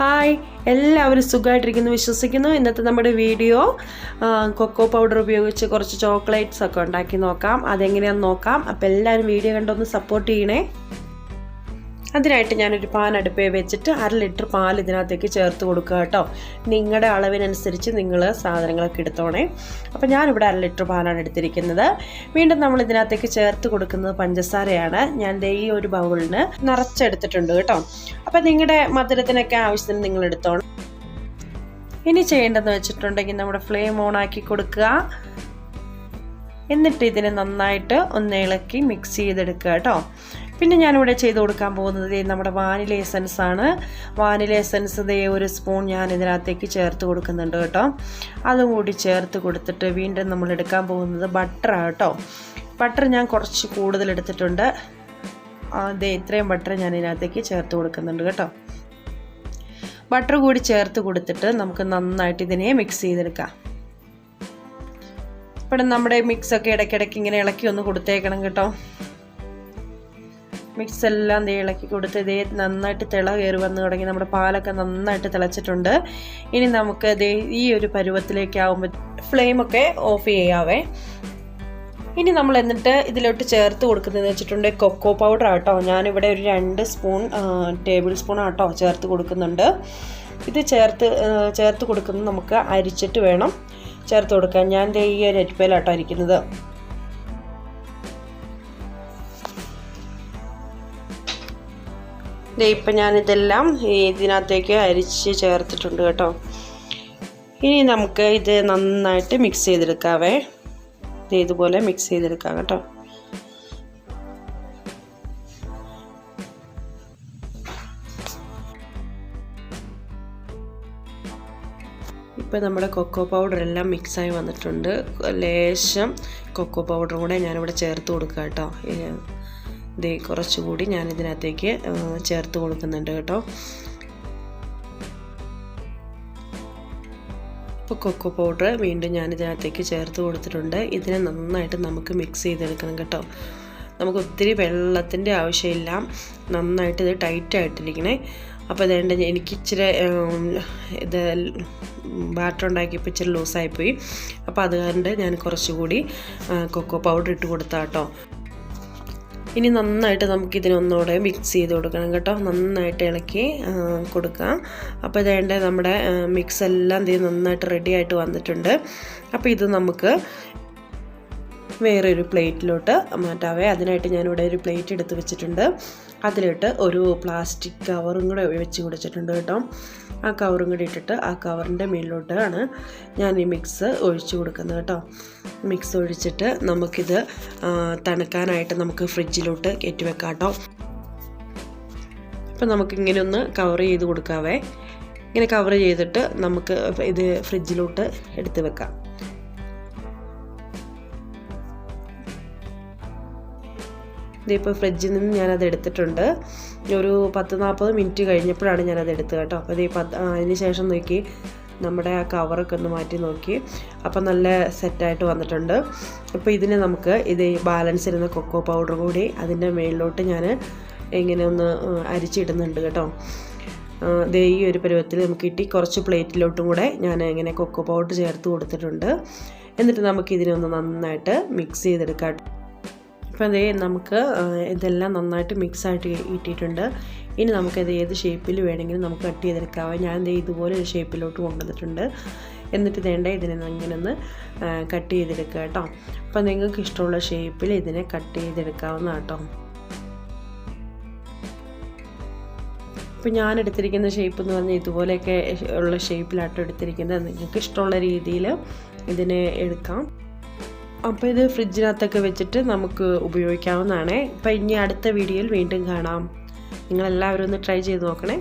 Hi. എല്ലാവരും സുഖമായിട്ടിരിക്കുന്നു വിശ്വസിക്കുന്നു. ഇന്നത്തെ നമ്മുടെ വീഡിയോ കൊക്കോ പൗഡർ ഉപയോഗിച്ച് കുറച്ച് ചോക്ലേറ്റ്സ് ഒക്കെ ഉണ്ടാക്കി നോക്കാം. അതെങ്ങനെയാണെന്ന് നോക്കാം. അപ്പോൾ എല്ലാവരും വീഡിയോ കണ്ടൊന്ന് സപ്പോർട്ട് ചെയ്യണേ. അതിനായിട്ട് ഞാനൊരു പാൻ അടുപ്പേ വെച്ചിട്ട് അര ലിറ്റർ പാൽ ഇതിനകത്തേക്ക് ചേർത്ത് കൊടുക്കുക കേട്ടോ. നിങ്ങളുടെ അളവിനനുസരിച്ച് നിങ്ങൾ സാധനങ്ങളൊക്കെ എടുത്തോണേ. അപ്പോൾ ഞാനിവിടെ അര ലിറ്റർ പാലാണ് എടുത്തിരിക്കുന്നത്. വീണ്ടും നമ്മൾ ഇതിനകത്തേക്ക് ചേർത്ത് കൊടുക്കുന്നത് പഞ്ചസാരയാണ്. ഞാൻ ദേ ഈ ഒരു ബൗളിന് നിറച്ചെടുത്തിട്ടുണ്ട് കേട്ടോ. അപ്പോൾ നിങ്ങളുടെ മധുരത്തിനൊക്കെ ആവശ്യത്തിന് നിങ്ങൾ എടുത്തോണം. ഇനി ചെയ്യേണ്ടതെന്ന് വെച്ചിട്ടുണ്ടെങ്കിൽ നമ്മുടെ ഫ്ലെയിം ഓൺ ആക്കി കൊടുക്കുക. എന്നിട്ട് ഇതിനെ നന്നായിട്ട് ഒന്ന് ഇളക്കി മിക്സ് ചെയ്തെടുക്കുക കേട്ടോ. പിന്നെ ഞാനിവിടെ ചെയ്ത് കൊടുക്കാൻ പോകുന്നത് നമ്മുടെ വാനില എസൻസ് ആണ്. വാനില എസൻസ് ദേ ഒരു സ്പൂൺ ഞാൻ ഇതിനകത്തേക്ക് ചേർത്ത് കൊടുക്കുന്നുണ്ട് കേട്ടോ. അതും കൂടി ചേർത്ത് കൊടുത്തിട്ട് വീണ്ടും നമ്മൾ എടുക്കാൻ പോകുന്നത് ബട്ടറാണ് കേട്ടോ. ബട്ടർ ഞാൻ കുറച്ച് കൂടുതൽ എടുത്തിട്ടുണ്ട്. അതെ ഇത്രയും ബട്ടർ ഞാൻ ഇതിനകത്തേക്ക് ചേർത്ത് കൊടുക്കുന്നുണ്ട് കേട്ടോ. ബട്ടർ കൂടി ചേർത്ത് കൊടുത്തിട്ട് നമുക്ക് നന്നായിട്ട് ഇതിനെ മിക്സ് ചെയ്തെടുക്കാം. ഇവിടെ നമ്മുടെ മിക്സൊക്കെ ഇടയ്ക്കിടയ്ക്ക് ഇങ്ങനെ ഇളക്കി ഒന്ന് കൊടുത്തേക്കണം കേട്ടോ. മിക്സ് എല്ലാം ദേ ഇളക്കി കൊടുത്ത് ഇതേ നന്നായിട്ട് തിള കയറി വന്ന് തുടങ്ങി. നമ്മുടെ പാലൊക്കെ നന്നായിട്ട് തിളച്ചിട്ടുണ്ട്. ഇനി നമുക്ക് ദേ ഈ ഒരു പരുവത്തിലേക്ക് പരുവത്തിലേക്കാവുമ്പോൾ ഫ്ലെയിമൊക്കെ ഓഫ് ചെയ്യാവേ. ഇനി നമ്മൾ എന്നിട്ട് ഇതിലോട്ട് ചേർത്ത് കൊടുക്കുന്നതെന്ന് വെച്ചിട്ടുണ്ടെങ്കിൽ കൊക്കോ പൗഡർ ആട്ടോ. ഞാനിവിടെ ഒരു രണ്ട് സ്പൂൺ ടേബിൾ സ്പൂൺ ആട്ടോ ചേർത്ത് കൊടുക്കുന്നുണ്ട്. ഇത് ചേർത്ത് ചേർത്ത് കൊടുക്കുന്നത് നമുക്ക് അരിച്ചിട്ട് വേണം ചേർത്ത് കൊടുക്കാൻ. ഞാൻ ദേ ഈ ഒരു അരിപ്പയിലാട്ടോ ഇരിക്കുന്നത് ഇപ്പം ഞാനിതെല്ലാം ഇതിനകത്തേക്ക് അരിച്ച് ചേർത്തിട്ടുണ്ട് കേട്ടോ. ഇനി നമുക്ക് ഇത് നന്നായിട്ട് മിക്സ് ചെയ്തെടുക്കാവേ. ഇതുപോലെ മിക്സ് ചെയ്തെടുക്കാം കേട്ടോ. ഇപ്പം നമ്മുടെ കൊക്കോ പൗഡർ എല്ലാം മിക്സായി വന്നിട്ടുണ്ട്. ലേശം കൊക്കോ പൗഡറും കൂടെ ഞാനിവിടെ ചേർത്ത് കൊടുക്കാം കേട്ടോ. ദേ കുറച്ചുകൂടി ഞാൻ ഇതിനകത്തേക്ക് ചേർത്ത് കൊടുക്കുന്നുണ്ട് കേട്ടോ. ഇപ്പോൾ കൊക്കോ പൗഡർ വീണ്ടും ഞാൻ ഇതിനകത്തേക്ക് ചേർത്ത് കൊടുത്തിട്ടുണ്ട്. ഇതിനെ നന്നായിട്ട് നമുക്ക് മിക്സ് ചെയ്തെടുക്കണം കേട്ടോ. നമുക്ക് ഒത്തിരി വെള്ളത്തിന്റെ ആവശ്യമില്ല. നന്നായിട്ട് ഇത് ടൈറ്റായിട്ടിരിക്കണേ അപ്പോൾ ഇതേണ്ട എനിക്ക് ഇച്ചിരി ഇത് ബാറ്റർ ഉണ്ടാക്കിയപ്പോൾ ഇച്ചിരി ലൂസായിപ്പോയി അപ്പോൾ അതുകൊണ്ട് ഞാൻ കുറച്ചുകൂടി കൊക്കോ പൗഡർ ഇട്ട് കൊടുത്താൽ കേട്ടോ ഇനി നന്നായിട്ട് നമുക്ക് ഇതിനൊന്നുകൂടെ മിക്സ് ചെയ്ത് കൊടുക്കണം കേട്ടോ. നന്നായിട്ട് ഇളക്കി കൊടുക്കാം അപ്പോൾ ഇതേണ്ട നമ്മുടെ മിക്സ് എല്ലാം ഇത് നന്നായിട്ട് റെഡി ആയിട്ട് വന്നിട്ടുണ്ട്. അപ്പോൾ ഇത് നമുക്ക് വേറൊരു പ്ലേറ്റിലോട്ട് മാറ്റാവേ. അതിനായിട്ട് ഞാനിവിടെ ഒരു പ്ലേറ്റ് എടുത്ത് വെച്ചിട്ടുണ്ട്. അതിലിട്ട് ഒരു പ്ലാസ്റ്റിക് കവറും കൂടെ വെച്ച് കൊടുത്തിട്ടുണ്ട് കേട്ടോ. ആ കവറും കൂടി ഇട്ടിട്ട് ആ കവറിന്റെ മേളിലോട്ടാണ് ഞാൻ ഈ മിക്സ് ഒഴിച്ചു കൊടുക്കുന്നത് കേട്ടോ. മിക്സ് ഒഴിച്ചിട്ട് നമുക്കിത് തണുക്കാനായിട്ട് നമുക്ക് ഫ്രിഡ്ജിലോട്ട് കയറ്റി വെക്കാം കേട്ടോ. അപ്പം നമുക്കിങ്ങനെ ഒന്ന് കവർ ചെയ്ത് കൊടുക്കാവേ. ഇങ്ങനെ കവർ ചെയ്തിട്ട് നമുക്ക് ഇത് ഫ്രിഡ്ജിലോട്ട് എടുത്ത് വെക്കാം. ഇതിപ്പോൾ ഫ്രിഡ്ജിൽ നിന്ന് ഞാനത് എടുത്തിട്ടുണ്ട്. ഒരു പത്ത് നാൽപ്പത് മിനിറ്റ് കഴിഞ്ഞപ്പോഴാണ് ഞാനത് എടുത്തത് കേട്ടോ. അപ്പോൾ ഇത് പത്ത് അതിന് ശേഷം നോക്കി നമ്മുടെ ആ കവറൊക്കെ ഒന്ന് മാറ്റി നോക്കി. അപ്പോൾ നല്ല സെറ്റായിട്ട് വന്നിട്ടുണ്ട്. അപ്പോൾ ഇതിന് നമുക്ക് ഇത് ബാലൻസ് ഇരുന്ന കൊക്കോ പൗഡർ കൂടി അതിന്റെ മേളിലോട്ട് ഞാൻ ഇങ്ങനെ ഒന്ന് അരിച്ചിടുന്നുണ്ട് കേട്ടോ. ഇതേ ഈ ഒരു പരുവത്തിൽ നമുക്ക് കിട്ടി. കുറച്ച് പ്ലേറ്റിലോട്ടും കൂടെ ഞാൻ ഇങ്ങനെ കൊക്കോ പൗഡർ ചേർത്ത് കൊടുത്തിട്ടുണ്ട്. എന്നിട്ട് നമുക്ക് ഇതിനൊന്ന് നന്നായിട്ട് മിക്സ് ചെയ്തെടുക്കാം അപ്പോൾ ഇതേ നമുക്ക് ഇതെല്ലാം നന്നായിട്ട് മിക്സായിട്ട് ഇട്ടിട്ടുണ്ട്. ഇനി നമുക്കത് ഏത് ഷേപ്പിൽ വേണമെങ്കിലും നമുക്ക് കട്ട് ചെയ്തെടുക്കാം ഞാൻ ദേ ഇതുപോലെ ഒരു ഷേപ്പിലോട്ട് കൊണ്ടുവന്നിട്ടുണ്ട്. എന്നിട്ട് വേണ്ട ഇതിനെ ഇങ്ങനെ ഒന്ന് കട്ട് ചെയ്തെടുക്കുക കേട്ടോ. അപ്പോൾ നിങ്ങൾക്ക് ഇഷ്ടമുള്ള ഷേപ്പിൽ ഇതിനെ കട്ട് ചെയ്തെടുക്കാവുന്ന കേട്ടോ. ഇപ്പോൾ ഞാൻ എടുത്തിരിക്കുന്ന ഷേപ്പ് എന്ന് പറഞ്ഞാൽ ഇതുപോലെയൊക്കെ ഉള്ള ഷേപ്പിലാട്ടോ എടുത്തിരിക്കുന്നത്. നിങ്ങൾക്ക് ഇഷ്ടമുള്ള രീതിയിൽ ഇതിനെ എടുക്കാം. അപ്പോൾ ഇത് ഫ്രിഡ്ജിനകത്തൊക്കെ വെച്ചിട്ട് നമുക്ക് ഉപയോഗിക്കാവുന്നതാണ്. അപ്പോൾ ഇനി അടുത്ത വീഡിയോയിൽ വീണ്ടും കാണാം. നിങ്ങളെല്ലാവരും ഒന്ന് ട്രൈ ചെയ്ത് നോക്കണേ.